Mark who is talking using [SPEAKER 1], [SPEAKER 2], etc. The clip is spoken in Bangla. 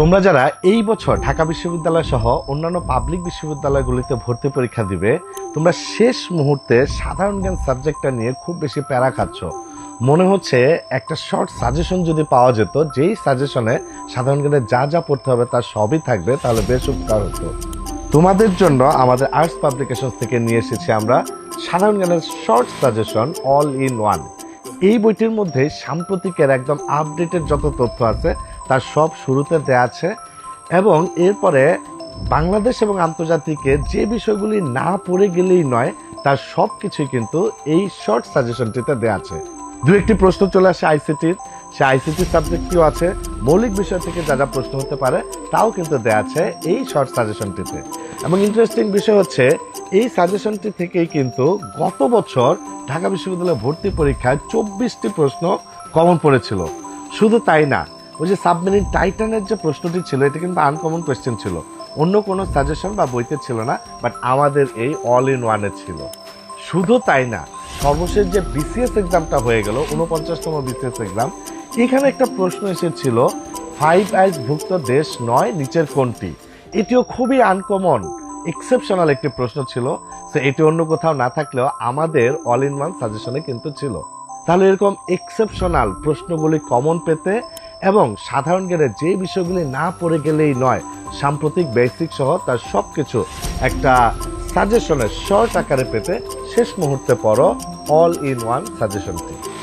[SPEAKER 1] তোমরা যারা এই বছর ঢাকা বিশ্ববিদ্যালয় সহ অন্যান্য পাবলিক বিশ্ববিদ্যালয়গুলিতে ভর্তি পরীক্ষা দিবে, তোমরা শেষ মুহূর্তে সাধারণ জ্ঞান সাবজেক্টটা নিয়ে খুব বেশি প্যারা খাচ্ছ। মনে হচ্ছে একটা শর্ট সাজেশন যদি পাওয়া যেত, যেই সাজেশনে সাধারণ জ্ঞানে যা যা পড়তে হবে তার সবই থাকবে, তাহলে বেশ উপকার হতো। তোমাদের জন্য আমাদের আর্টস পাবলিকেশন থেকে নিয়ে এসেছি আমরা সাধারণ জ্ঞানের short suggestion all in one এই বইটির মধ্যে সাম্প্রতিকের একদম আপডেটের যত তথ্য আছে তার সব শুরুতে দেয়া আছে এবং এরপরে বাংলাদেশ এবং আন্তর্জাতিকের যে বিষয়গুলি না পড়ে গেলেই নয়, তার সব কিছুই কিন্তু এই শর্ট সাজেশনটিতে দেওয়া আছে। দু একটি প্রশ্ন চলে আসে আইসিটির সে আইসিটি সাবজেক্টটিও আছে? মৌলিক বিষয় থেকে যা যা প্রশ্ন হতে পারে, তাও কিন্তু দেওয়া আছে এই শর্ট সাজেশনটিতে এবং ইন্টারেস্টিং বিষয় হচ্ছে, এই সাজেশনটি থেকেই কিন্তু গত বছর ঢাকা বিশ্ববিদ্যালয়ে ভর্তি পরীক্ষায় চব্বিশটি প্রশ্ন কমন পড়েছিল। শুধু তাই না ওই যে সাবমেরিন টাইটানের যে প্রশ্নটি ছিল, এটা কিন্তু আনকমন কোয়েশ্চেন ছিল। অন্য কোনো সাজেশন বা বইতে ছিল না বাট আমাদের এই অল ইন ওয়ানে ছিল। শুধু তাই না, সর্বশেষ যে বিসিএস এক্সামটা হয়ে গেল উনপঞ্চাশতম বিসিএস এক্সাম এখানে একটা প্রশ্ন এসেছিল ফাইভ আইস ভুক্ত দেশ নয়, নিচের কোনটি? এটিও খুবই আনকমন এক্সেপশনাল একটি প্রশ্ন ছিল তো এটি অন্য কোথাও না থাকলেও আমাদের অল ইন ওয়ান সাজেশনে কিন্তু ছিল। তাহলে এরকম এক্সেপশনাল প্রশ্নগুলি কমন পেতে এবং সাধারণ জ্ঞানের যে বিষয়গুলি না পড়ে গেলেই নয়, সাম্প্রতিক বেসিক সহ তার সব কিছু একটা সাজেশনের শর্ট আকারে পেতে শেষ মুহূর্তে পড়ো অল ইন ওয়ান সাজেশনটি